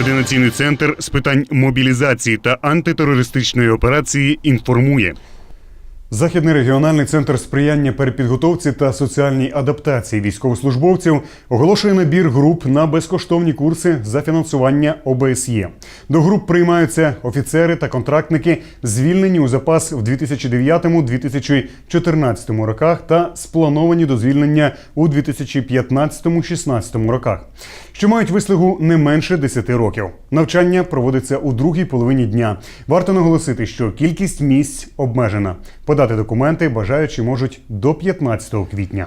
координаційний центр з питань мобілізації та антитерористичної операції інформує. Західний регіональний центр сприяння перепідготовці та соціальній адаптації військовослужбовців оголошує набір груп на безкоштовні курси за фінансування ОБСЄ. До груп приймаються офіцери та контрактники, звільнені у запас в 2009-2014 роках та сплановані до звільнення у 2015-16 роках, що мають вислугу не менше 10 років. Навчання проводиться у другій половині дня. Варто наголосити, що кількість місць обмежена. Подати документи бажаючі можуть до 15 квітня.